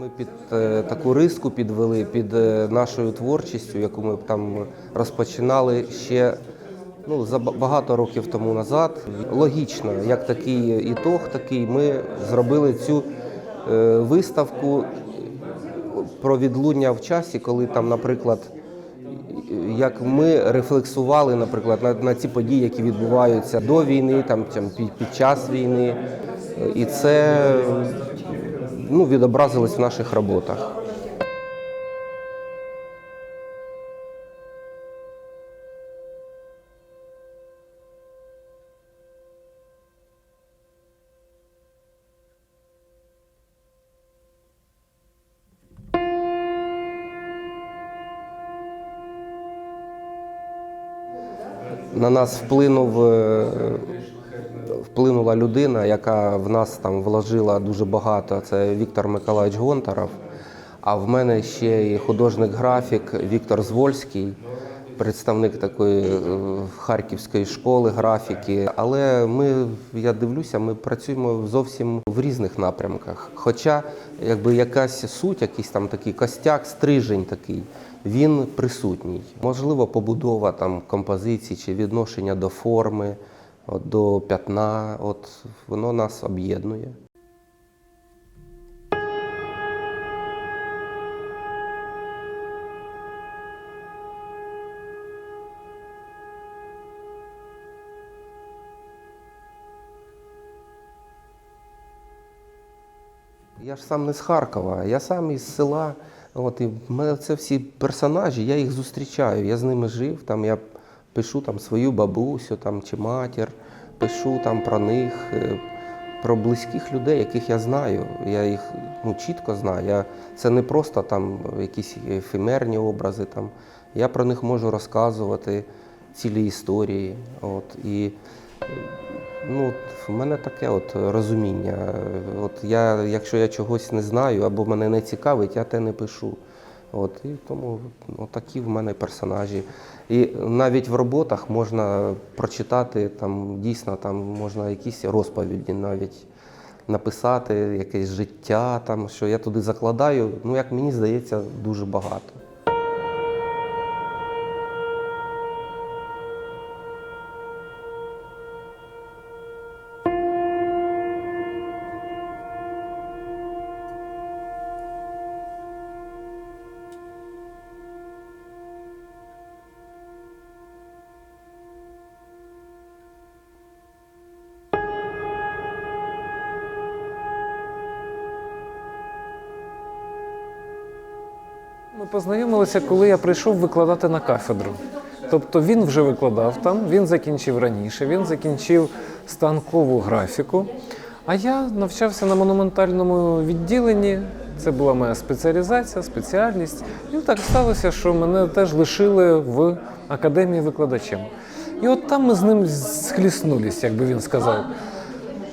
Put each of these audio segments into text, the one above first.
Ми під е, таку риску підвели під е, нашою творчістю, яку ми там розпочинали ще ну, за багато років тому назад. Логічно, як такий ітог, такий ми зробили цю е, виставку про відлуння в часі, коли там, наприклад, як ми рефлексували, наприклад, на, на ці події, які відбуваються до війни, там, під, під час війни, і це ну, відобразилось в наших роботах. На нас вплинув, е, вплинула людина, яка в нас там вложила дуже багато. Це Віктор Миколаївич Гонтаров. А в мене ще і художник-графік Віктор Звольський, представник такої е, харківської школи графіки. Але ми, я дивлюся, ми працюємо зовсім в різних напрямках. Хоча, якби якась суть, якийсь там такий костяк, стрижень такий, він присутній. Можливо, побудова там композиції чи відношення до форми, от, до п'ятна. От воно нас об'єднує. Я ж сам не з Харкова, я сам із села. От, і в мене це всі персонажі, я їх зустрічаю, я з ними жив, там, я пишу там, свою бабусю там, чи матір, пишу там, про них, е, про близьких людей, яких я знаю. Я їх ну, чітко знаю. Я, це не просто там, якісь ефемерні образи. Там. Я про них можу розказувати цілі історії. От, і, Ну, в мене таке от розуміння. От я, якщо я чогось не знаю або мене не цікавить, я те не пишу. От, і тому ну, такі в мене персонажі. І навіть в роботах можна прочитати, там, дійсно там можна якісь розповіді навіть написати, якесь життя, там, що я туди закладаю, ну, як мені здається, дуже багато. Познайомилися, коли я прийшов викладати на кафедру. Тобто він вже викладав там, він закінчив раніше, він закінчив станкову графіку. А я навчався на монументальному відділенні. Це була моя спеціалізація, спеціальність. І так сталося, що мене теж лишили в академії викладачем. І от там ми з ним схліснулись, як би він сказав.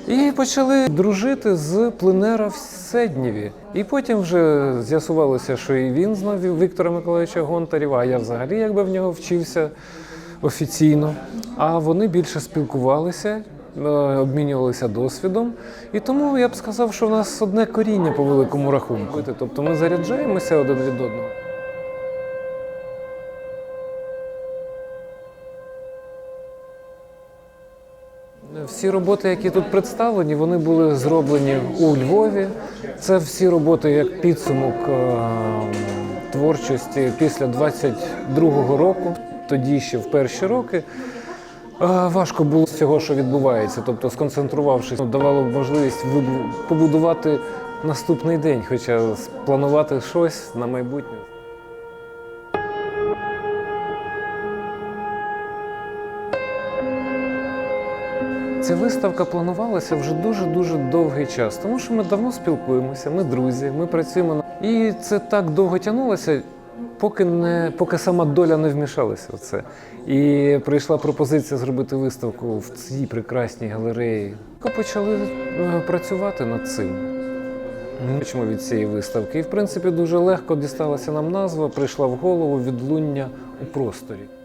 І почали дружити з пленера в Седнєві. І потім вже з'ясувалося, що і він знав Віктора Миколаївича Гонтарєва, а я взагалі якби в нього вчився офіційно. А вони більше спілкувалися, е, обмінювалися досвідом. І тому я б сказав, що в нас одне коріння по великому рахунку. Тобто ми заряджаємося один від одного. Всі роботи, які тут представлені, вони були зроблені у Львові. Це всі роботи як підсумок е, творчості після 22-го року. Тоді ще в перші роки е, важко було з цього, що відбувається. Тобто, сконцентрувавшись, давало можливість вибу- побудувати наступний день, хоча спланувати щось на майбутнє. Ця виставка планувалася вже дуже-дуже довгий час, тому що ми давно спілкуємося, ми друзі, ми працюємо. І це так довго тягнулося, поки, не, поки сама доля не вмішалася в це. І прийшла пропозиція зробити виставку в цій прекрасній галереї. Почали е, працювати над цим. Ми хочемо від цієї виставки. І, в принципі, дуже легко дісталася нам назва, прийшла в голову відлуння у просторі.